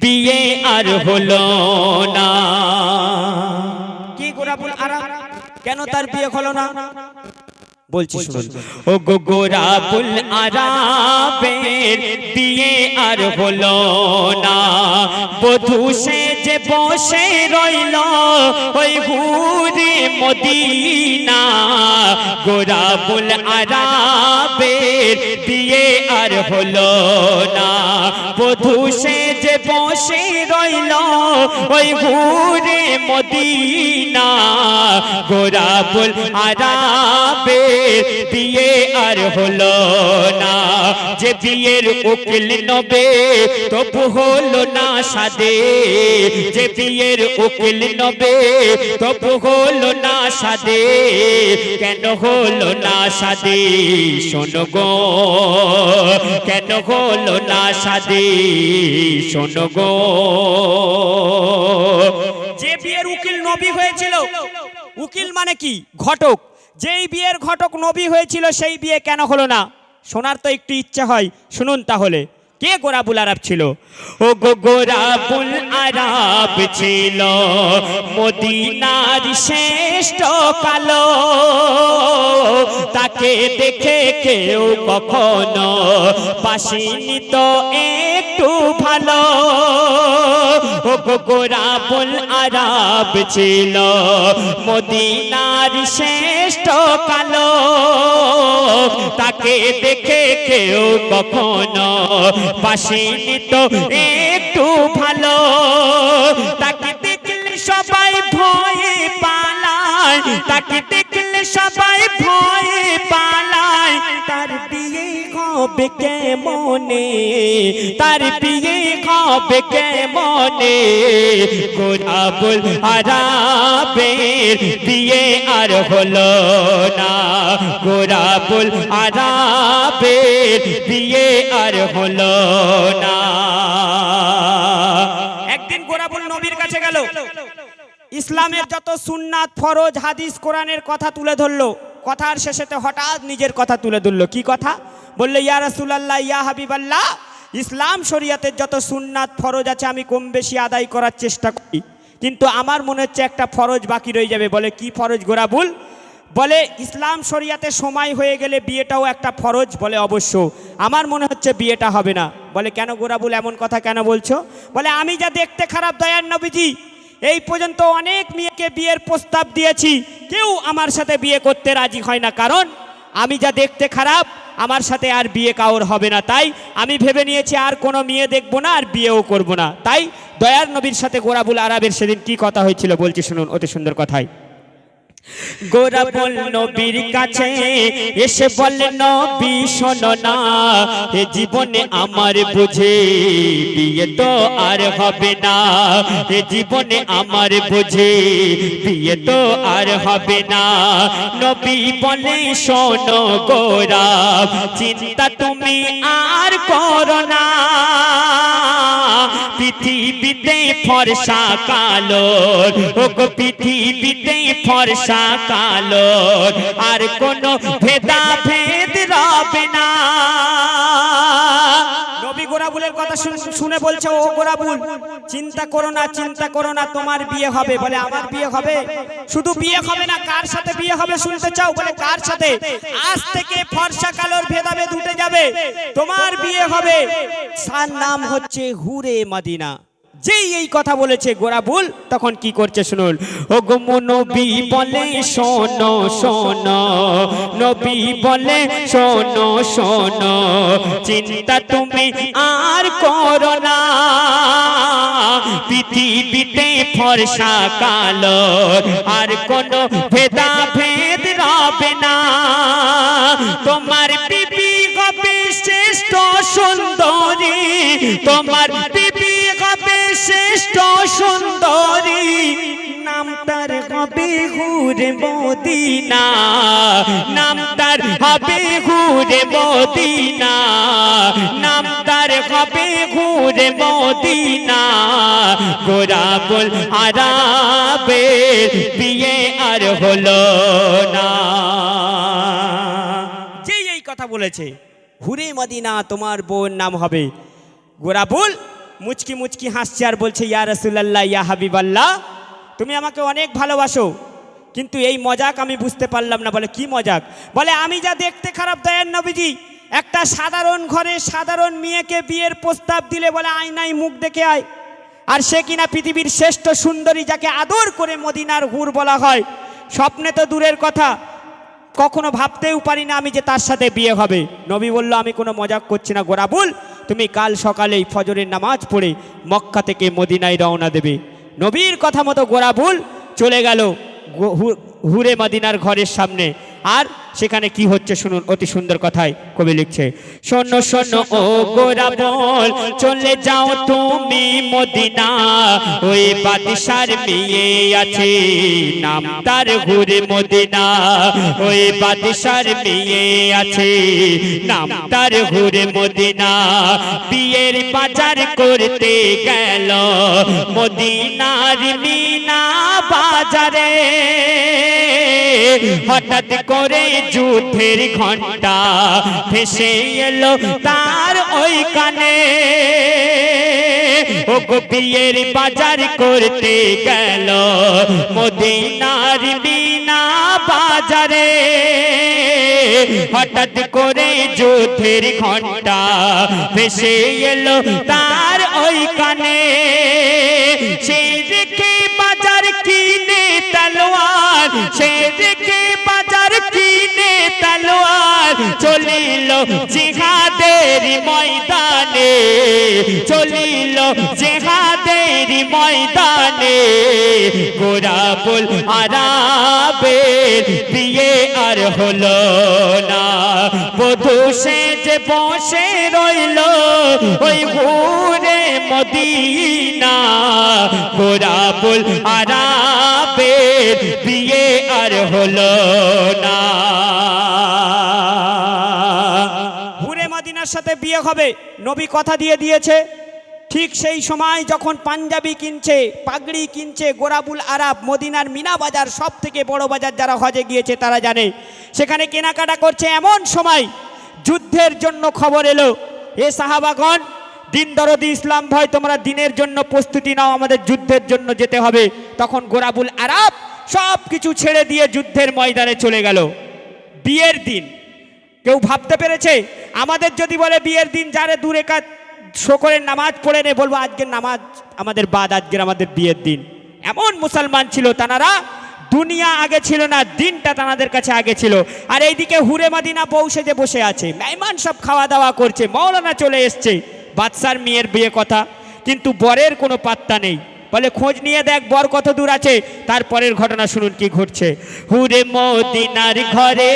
বিয়ে আর হলো না। কি গোলাপুল আরাম? কেন তার বিয়ে হলো না? বলছি শুনুন। ও গো গোরাবুল আরাবের বিয়ে আর হলো না। বধু সে যে বসে রইল ওই ঘুরে মদিনা। গোরাবুল আরাবের বিয়ে আর হলো না। বধু সে যে বসে রইল ওই ঘুরে মদিনা। গোরাবুল আরাবে বিয়ে আর হলো না। যে বিয়ের উকিল নবে তবু হলো না সাদে। যে বিয়ের উকিল নবে তবু হলো না সাদে। কেন হলো না সাদে? শোনো গো। কেন হলো না সাদে? শোনো গো। নবী হয়েছিল। উকিল মানে কি? ঘটক। যেই বিয়ের ঘটক নবী হয়েছিল, সেই বিয়ে কেন হলো না? শোনার তো একটু ইচ্ছা হয়। শুনুন তাহলে। কে গোরাবুল আরব ছিল? ও গো গোরাবুল আরাব ছিল। মদিনার শ্রেষ্ঠ কালো। তাকে দেখে কেউ কখনো পাশিনি তো একটু ভালো। গোরাবুল আরাব ছিল। মদিনার শ্রেষ্ঠ কালো। তাকে দেখে কেউ কখনো পাশিনি তো একটু ভালো। তাকে দেখলে সবাই ভয়ে পালায়। তাকে দেখলে সবাই ভয়ে হবে কেমনে তার বিয়ে হবে কেমনে গোরাবুল আরাবের বিয়ে আর হলো না। গোরাবুল আরাবের বিয়ে আর হলো না। একদিন গোরাবুল নবীর কাছে গেল। ইসলামের যত সুন্নাত, ফরজ, হাদিস, কোরআনের কথা তুলে ধরলো। কথার শেষেতে হঠাৎ নিজের কথা তুলে ধরলো। কি কথা? বলল, ইয়া রাসূলুল্লাহ, ইয়া হাবিবাল্লাহ, ইসলাম শরিয়াতের যত সুন্নাত ফরজ আছে, আমি কম বেশি আদায় করার চেষ্টা করি। কিন্তু আমার মনে হচ্ছে একটা ফরজ বাকি রয়ে যাবে। বলে, কি ফরজ গোরাবুল বলে। ইসলাম শরিয়াতে সময় হয়ে গেলে বিয়েটাও একটা ফরজ। বলে, অবশ্য আমার মনে হচ্ছে বিয়েটা হবে না। বলে, কেন গোরাবুল এমন কথা কেন বলছো? বলে, আমি যা দেখতে খারাপ, দয়ার নবীজি, এই পর্যন্ত অনেক মেয়েকে বিয়ের প্রস্তাব দিয়েছি। কেউ আমার সাথে বিয়ে করতে রাজি হয় না। কারণ আমি যা দেখতে খারাপ আমার সাথে আর বিয়ে কাউর হবে না। তাই আমি ভেবে নিয়েছি আর কোনো মেয়ে দেখব না, আর বিয়েও করব না। তাই দয়ার নবীর সাথে গোরাবুল আরবের সেদিন কি কথা হয়েছিল বলছি শুনুন অতি সুন্দর কথাই গোরাবুল নবীর কাছে এসে বলে, নবী, শোনো না, এ জীবনে আমার বুঝে বিয়ে তো আর হবে না। এ জীবনে আমার বুঝে বিয়ে তো আর হবে না। নবী বলে, শোনো গোরা, চিন্তা তুমি আর করো না। পৃথিবীতে ফর্সা কালো ও গো পৃথিবীতে ফর্সা কালো। আর কোনো ভেদা ভেদ রবে না। গোরাবুলের কথা শুনে বলছে, ও গোরাবুল, চিন্তা করো না, চিন্তা করো না, তোমার বিয়ে হবে। বলে, আমার বিয়ে হবে? শুধু বিয়ে হবে না, কার সাথে বিয়ে হবে শুনতে চাও? বলে, কার সাথে? আজ থেকে ফর্সা কালোর ভেদাভেদ উঠে যাবে। তোমার বিয়ে হবে। তার নাম হচ্ছে হুরে মাদিনা। যেই এই কথা বলেছে গোরাবুল তখন কি করছে শুনুন? ও গো নবী বলে শোনো শোনো নবী বলে শোনো শোনো। চিন্তা তুমি আর করো না। পৃথিবীতে ফর্সা কালো আর কোনো ভেদা ভেদ রবে না। তোমার বিবি হবে শ্রেষ্ঠ সুন্দরী তোমার বিবি হবে শ্রেষ্ঠ সুন্দরী, নাম তার হবে হুরে মদিনা। নাম তার হবে হুরে মদিনা। নাম তার হবে হুরে মদিনা। গোরাবুল আরাবে বিয়ে আর হলো না। যেই এই কথা বলেছে, হুরে মদিনা তোমার বোন নাম হবে গোরাবুল মুচকি মুচকি হাসছে আর বলছে, ইয়া রসুল্লাহ ইয়া হাবিবাল্লাহ, তুমি আমাকে অনেক ভালোবাসো। কিন্তু এই মজাক আমি বুঝতে পারলাম না। বলে, কি মজাক? বলে, আমি যা দেখতে খারাপ দয়ার নবীজি, একটা সাধারণ ঘরে সাধারণ মেয়েকে বিয়ের প্রস্তাব দিলে বলে, আয়নায় মুখ দেখে আয়। আর সে কিনা পৃথিবীর শ্রেষ্ঠ সুন্দরী যাকে আদর করে মদিনার হুর বলা হয়। স্বপ্নে তো দূরের কথা, কখনো ভাবতেও পারি না আমি যে তার সাথে বিয়ে হবে। নবী বলল, আমি কোনো মজাক করছি না গোরাবুল তুমি কাল সকালেই ফজরের নামাজ পড়ে মক্কা থেকে মদিনায় রওনা দেবে। নবীর কথা মতো গোরাবুল চলে গেল। হুরে মদিনার ঘরের সামনে। আর সেখানে কি হচ্ছে শুনুন, অতি সুন্দর কথায় কবি লিখছে। শোনো শোনো, ও গোরা বল, চলে যাও তুমি মদিনা, ওই বাদশার মেয়ে আছে, নাম তার ঘুরে মদিনা। ওই বাদশার মেয়ে আছে, নাম তার ঘুরে মদিনা। বিয়ের বাজার করতে গেল মদিনার মিনা। বাজারে। হঠাৎ করে যুদ্ধের ঘণ্টা ভেসে এলো তার ওই কানে ও গো বিয়ের বাজার করতে গেল মদিনার বিনা বাজারে। হঠাৎ করে যুদ্ধের ঘণ্টা ভেসে এলো তার ওই কানে দেখে বাজার কিনে তলোয়ার চলিল জিহাদের ময়দানে, চলিল জিহাদের ময়দানে। গোরাবুল আরাবের বিয়ে আর হলো না। বধু সে যে বসে রইল ওই ঘুরে মদিনা। গোরাবুল আরাবের বিয়ে আর হলো না। মদিনার সাথে বিয়ে হবে। নবী কথা দিয়ে দিয়েছে, ঠিক সেই সময় যখন পাঞ্জাবি কিনছে, পাগড়ি কিনছে গোরাবুল আরাব, মদিনার মিনা বাজার সব থেকে বড় বাজার যারা হজে গিয়েছে তারা জানে। সেখানে কেনাকাটা করছে এমন সময় যুদ্ধের জন্য খবর এলো। এ সাহাবাগণ, দিন দরদি ইসলাম ভয়, তোমরা দিনের জন্য প্রস্তুতি নাও, আমাদের যুদ্ধের জন্য যেতে হবে। তখন গোরাবুল আরাব সব কিছু ছেড়ে দিয়ে যুদ্ধের ময়দানে চলে গেল। বিয়ের দিন কেউ ভাবতে পেরেছে? আমাদের যদি বলে বিয়ের দিন যারে দূরে কাজ শোকরের নামাজ পড়ে নে, বলব আজকের নামাজ আমাদের বাদ, আজকের আমাদের বিয়ের দিন। এমন মুসলমান ছিল তানারা, দুনিয়া আগে ছিল না, দিনটা তানাদের কাছে আগে ছিল। আর এইদিকে হুরে মাদিনা বউ সেজে বসে আছে, মেহমান সব খাওয়া দাওয়া করছে, মৌলানা চলে এসছে। বাদশার মেয়ের বিয়ে কথা, কিন্তু বরের কোনো পাত্তা নেই। বলে, খোঁজ নিয়ে দেখ, বর কত দূর আছে। তারপরের ঘটনা শুনুন কি ঘটছে। হুরে মদিনার ঘরে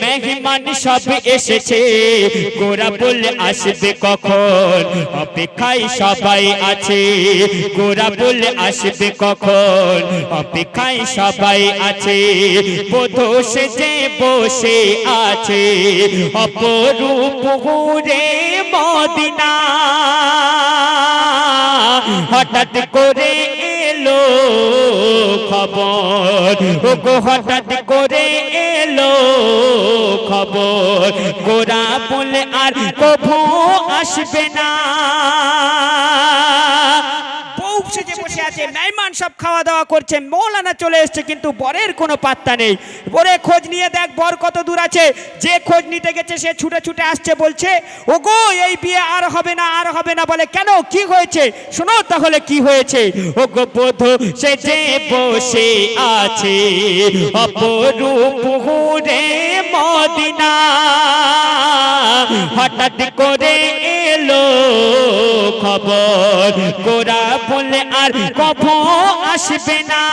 মেহমান সব এসেছে। গোরা বলে আসবে কখন? অপেক্ষায় সবাই আছে। গোরা বলে আসবে কখন? অপেক্ষায় সবাই আছে। বোধ সেজে বসে আছে। অপরূপ হুরে মদিনা। হঠাৎ করে এলো খবর। ওগো, হঠাৎ করে এলো খবর। গোরা বলে, আর কভু আসবে না। আছে মেহমান সব খাওয়া দাওয়া করছে, মৌলানা চলে এসছে, কিন্তু বরের কোনো পাত্তা নেই। বরে খোঁজ নিয়ে দেখ, বর কত দূর আছে। যে খোঁজ নিতে গেছে, সে ছুটে ছুটে আসছে, বলছে ও গো এই বিয়ে আর হবে না, আর হবে না। বলে, কেন? কি হয়েছে? শোনো তাহলে কি হয়েছে? ও গো বোধ, সে যে বসে আছে অপরূপ হুরে মদিনা, হঠাৎ করে এলো খবর। গোরা বলে আর কখন আসবে না।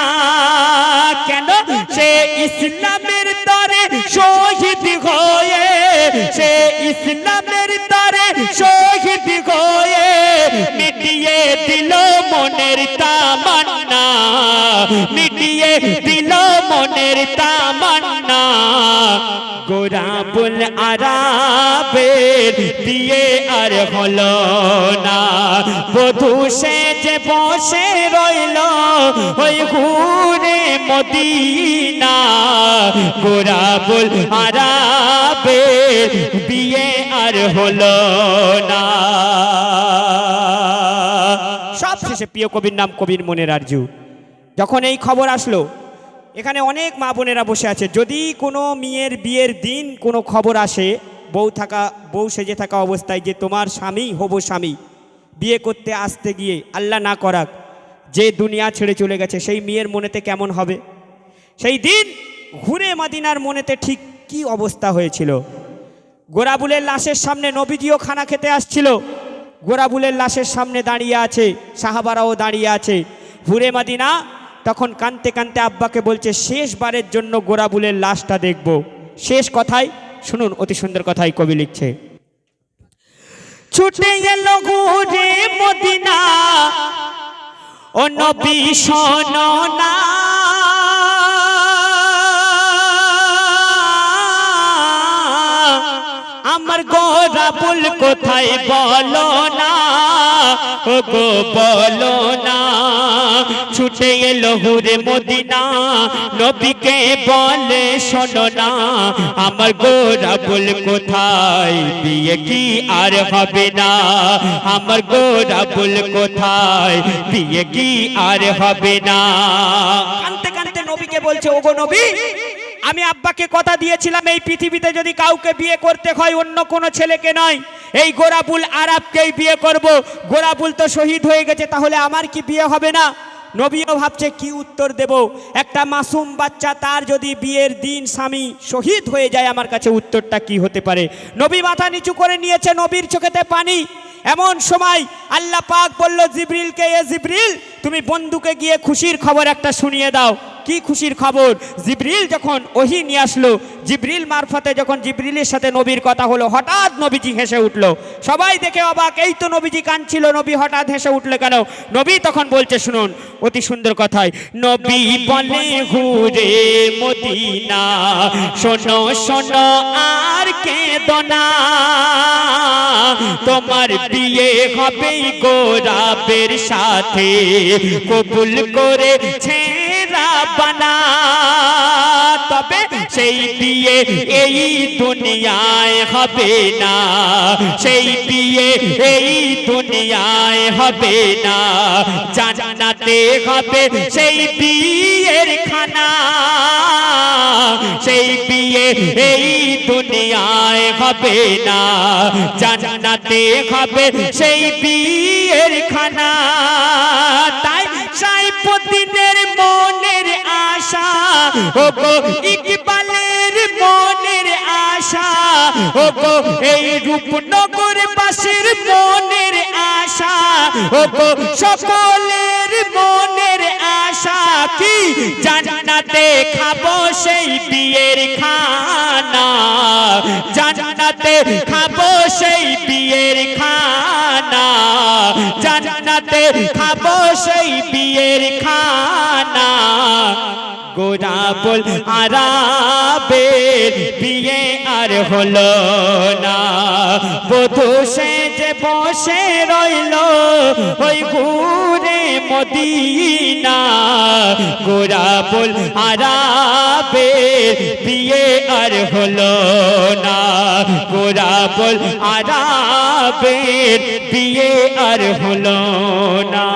কেন? সে ইসলামের দিল মনের তামান্না, মিটিয়ে দিল মনের তামান্না। গোরাবুল আরাবের বিয়ে আর হলো না। বধূ সে যে বসে রইল ওই ঘুরে মদিনা। গোরাবুল আরাবের বিয়ে আর হলো না। সব প্রিয় কবির নাম কবির মনের আরজু। যখন এই খবর আসলো, এখানে অনেক মা বোনেরা বসে আছে। যদি কোনো মেয়ের বিয়ের দিন কোনো খবর আসে, বউ থাকা, বউ সেজে থাকা অবস্থায় যে তোমার স্বামী, হব স্বামী, বিয়ে করতে আসতে গিয়ে আল্লাহ না করাক, যে দুনিয়া ছেড়ে চলে গেছে, সেই মেয়ের মনেতে কেমন হবে? সেই দিন ঘুরে মাদিনার মনেতে ঠিক কি অবস্থা হয়েছিল? গোরাবুলের লাশের সামনে নবীজিও খানা খেতে আসছিল। গোরাবুলের লাশের সামনে দাঁড়িয়ে আছে, সাহাবারাও দাঁড়িয়ে আছে। হুরে মাদিনা, তখন কানতে কানতে আব্বাকে বলছে, শেষবারের জন্য গোরাবুলের লাশটা দেখব। শেষ কথাই, শুনুন, অতি সুন্দর কথাই কবি লিখছে। ছুটে গেল মদিনা, ও নবী শোনো না আমার গোরাবুল কোথায় বলো না? গো, বলো না। ছুটে এলো হুরে মদিনা। নবীকে বলে, শোনো না, আমার গোরাবুল কোথায়? বিয়ে কি আর হবে না? আমার গোরাবুল কোথায়? বিয়ে কি আর হবে না? কানতে কানতে নবীকে বলছে, ওগো নবী আমি আব্বাকে কথা দিয়েছিলাম, এই পৃথিবীতে যদি কাউকে বিয়ে করতে হয়, অন্য কোনো ছেলেকে নয়। এই গোরাবুল আরবকেই বিয়ে করব। গোরাবুল তো শহীদ হয়ে গেছে, তাহলে আমার কি বিয়ে হবে না? নবীও ভাবছে, কি উত্তর দেব? একটা মাসুম বাচ্চা, তার যদি বিয়ের দিন স্বামী শহীদ হয়ে যায়, আমার কাছে উত্তরটা কি হতে পারে? নবী মাথা নিচু করে নিয়েছে, নবীর চোখেতে পানি। এমন সময় আল্লাহ পাক বলল, জিব্রিলকে, এ জিব্রিল, তুমি বন্ধুকে গিয়ে খুশির খবর একটা শুনিয়ে দাও। কি খুশির খবর? জিব্রিল যখন ওহি নিয়ে আসলো জিব্রিল মারফতে যখন জিব্রিলের সাথে নবীর কথা হলো হঠাৎ নবীজি হেসে উঠল। সবাই দেখে অবাক এই তো নবীজি কাঁদছিল নবী হঠাৎ হেসে উঠল কেন? নবী তখন বলছে শুনুন অতি সুন্দর কথায় নবী বলে হুরে মদিনা শোনো শোনো আর কে দোনা তোমার বিয়ে হবে গোরাবের সাথে। কবুল করে বানা। তবে সেই বিয়ে এই দুনিয়ায় হবে না। সেই বিয়ে এই দুনিয়ায় হবে না। জানাতে হবে সেই বিয়ের খানা। সেই বিয়ে এই দুনিয়ায় হবে না। জানাতে হবে সেই বিয়ের খানা। তাই আশা ও গো ইকবালের মনের আশা ও গো এই রূপনগর বাসীর মনের আশা ও গো সকলের মনের আশা, কি জান্নাতে খাব সেই বিয়ের খানা? জান্নাতে খাব সেই বিয়ের খানা? জান্নাতে খাব সেই বিয়ের খানা। গোরা বল, আরাবের বিয়ে আর হলো না। বধু সে যে বসে রইল ওই ঘুরে মদিনা। গোরা বল, আরাবের বিয়ে আর হলো না। গোরা বল, আরাবের আর হলো না।